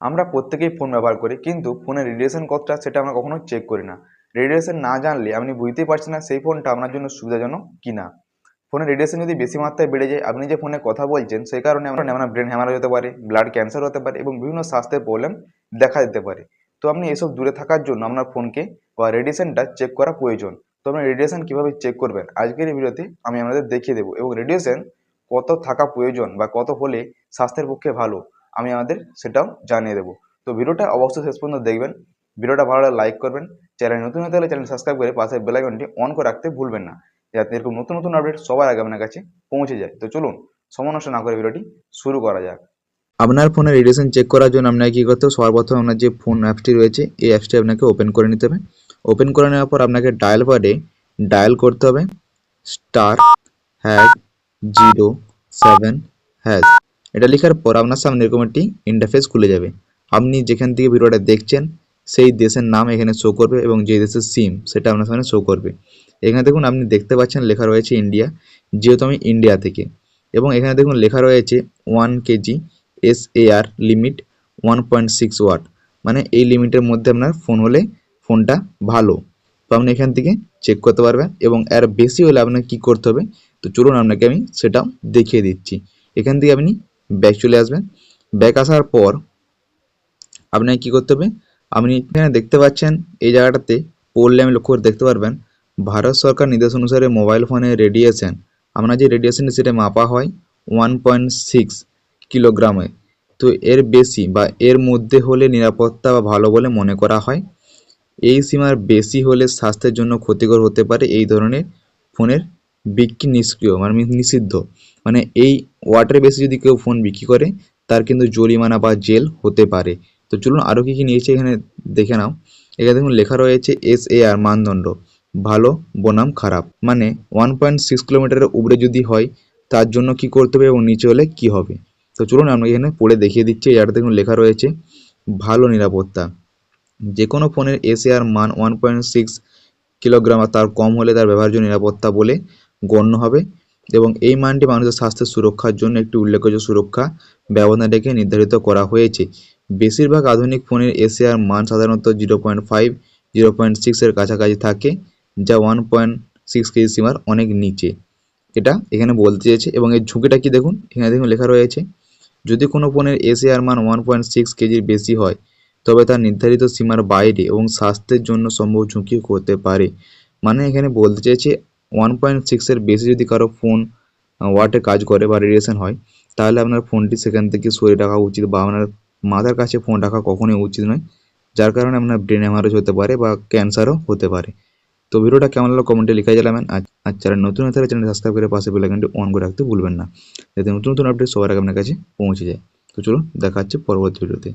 আমরা প্রত্যেকেই ফোন ব্যবহার করি, কিন্তু ফোনের রেডিয়েশন কতটা সেটা আমরা কখনো চেক করি না। রেডিয়েশন না জানলে আপনি বুঝতেই পারছেন না সেই ফোনটা আপনার জন্য সুবিধাজনক কি না। ফোনের রেডিয়েশন যদি বেশি মাত্রায় বেড়ে যায়, আপনি যে ফোনে কথা বলছেন, সেই কারণে আপনার ব্রেন হ্যামারেজ হতে পারে ব্লাড ক্যান্সার হতে পারে এবং বিভিন্ন স্বাস্থ্যের প্রবলেম দেখা দিতে পারে। তো আপনি এসব দূরে থাকার জন্য আপনার ফোনকে বা রেডিয়েশনটা চেক করা প্রয়োজন। তো আপনি রেডিয়েশন কীভাবে চেক করবেন, আজকের এই ভিডিওতে আমি আপনাদের দেখিয়ে দেবো। এবং রেডিয়েশন কত থাকা প্রয়োজন বা কত হলে স্বাস্থ্যের পক্ষে ভালো? আমি আমাদের সেটাও জানিয়ে দেবো। তো ভিডিওটা অবশ্যই শেষ পর্যন্ত দেখবেন। ভিডিওটা ভালো লাইক করবেন। চ্যানেল নতুন হতে হলে চ্যানেল সাবস্ক্রাইব করে পাশে বেল আইকনটি অন করে রাখতে ভুলবেন না। যাতে এরকম নতুন নতুন আপডেট সবার আগে আপনার কাছে পৌঁছে যায়। তো চলুন, সময় নষ্ট না করে ভিডিওটি শুরু করা যাক। আপনার ফোনের রেডিয়েশন চেক করার জন্য আপনাকে কী করতে হবে? সর্বপ্রথম আপনার যে ফোন অ্যাপসটি রয়েছে, এই অ্যাপসটি আপনাকে ওপেন করে নিতে হবে। ওপেন করে নেওয়ার পর আপনাকে ডায়াল পাডে ডায়াল করতে হবে। Star hash zero seven hash এটা লেখার পর আপনার সামনে এরকম একটি ইন্টারফেস খুলে যাবে। আপনি যেখান থেকে ভিডিওটা দেখছেন, সেই দেশের নাম এখানে শো করবে এবং যে দেশের সিম সেটা আপনার সামনে শো করবে। এখানে দেখুন আপনি দেখতে পাচ্ছেন লেখা রয়েছে ইন্ডিয়া যেহেতু আমি ইন্ডিয়া থেকে। এবং এখানে দেখুন লেখা রয়েছে one KG S A R limit one point six watt মানে এই লিমিটের মধ্যে আপনার ফোন হলে ফোনটা ভালো। তো আপনি এখান থেকে চেক করতে পারবেন এবং এর বেশি হলে আপনাকে কী করতে হবে? তো চলুন আপনাকে আমি সেটাও দেখিয়ে দিচ্ছি। এখান থেকে আপনি ব্যাক চলে আসবেন ব্যাক আসার পর আপনাকে কী করতে হবে? আপনি এখানে দেখতে পাচ্ছেন এই জায়গাটাতে পড়লে আমি লক্ষ্য করে দেখতে পারবেন, ভারত সরকার নির্দেশ অনুসারে মোবাইল ফোনের রেডিয়েশন আপনার যে রেডিয়েশন সেটা মাপা হয় ওয়ান পয়েন্ট সিক্স কিলোগ্রামে তো এর বেশি বা এর মধ্যে হলে নিরাপত্তা বা ভালো বলে মনে করা হয়। এই সীমার বেশি হলে স্বাস্থ্যের জন্য ক্ষতিকর হতে পারে এই ধরনের ফোনের বিক্রি নিষ্ক্রিয় মানে নিষিদ্ধ। মানে এই ওয়াটের বেশি যদি কেউ ফোন বিক্রি করে, তার কিন্তু জরিমানা বা জেল হতে পারে। তো চলুন আরও কী কী নিয়েছে এখানে দেখে নাও। এখানে দেখুন লেখা রয়েছে এস এ আর মানদণ্ড। ভালো, বনাম, খারাপ। মানে ওয়ান পয়েন্ট সিক্স কিলোমিটারের উপরে যদি হয়, তার জন্য কি করতে হবে এবং নিচে হলে কি হবে? তো চলুন আমরা এখানে পড়ে দেখিয়ে দিচ্ছি। এটা দেখুন লেখা রয়েছে, ভালো নিরাপত্তা। যে কোনো ফোনের এসএআর মান ওয়ান পয়েন্ট সিক্স কিলোগ্রাম আর তার কম হলে তার ব্যবহার্য নিরাপত্তা বলে গণ্য হবে এবং এই মানটি মানুষের স্বাস্থ্যের সুরক্ষার জন্য একটি উল্লেখযোগ্য সুরক্ষা ব্যবধান রেখে নির্ধারিত করা হয়েছে। বেশিরভাগ আধুনিক ফোনের এসএআর মান সাধারণত zero point five, zero point সিক্সের কাছাকাছি থাকে, যা ওয়ান পয়েন্ট সিক্স কেজি সীমার অনেক নিচে। এটা এখানে বলতে চেয়েছে এবং এর ঝুঁকিটা কি দেখুন? এখানে দেখুন লেখা রয়েছে, যদি কোনো ফোনের এসএআর মান ওয়ান পয়েন্ট সিক্স কেজির বেশি হয়, তবে তা নির্ধারিত সীমার বাইরে এবং স্বাস্থ্যের জন্য সম্ভব ঝুঁকি হতে পারে। মানে এখানে বলতে চেয়েছে ওয়ান পয়েন্ট সিক্সের বেশি যদি কারও ফোন ওয়াটে কাজ করে বা রেডিয়েশন হয়, তাহলে আপনার ফোনটি সেখান থেকে সরিয়ে রাখা উচিত বা আপনার মাথার কাছে ফোন রাখা কখনোই উচিত নয়। যার কারণে আপনার ব্রেন হ্যামারেজ হতে পারে বা ক্যান্সারও হতে পারে। তো ভিডিওটা কেমন লাগল কমেন্টে লিখে জানাবেন। আর চ্যানেল নতুন হতে চ্যানেল সাবস্ক্রাইব করে পাশে বেলাইকনটি অন করে রাখতে ভুলবেন না। যাতে নতুন নতুন আপডেট সবার আগে আপনার কাছে পৌঁছে যায়। তো চলুন, দেখা হচ্ছে পরবর্তী ভিডিওতে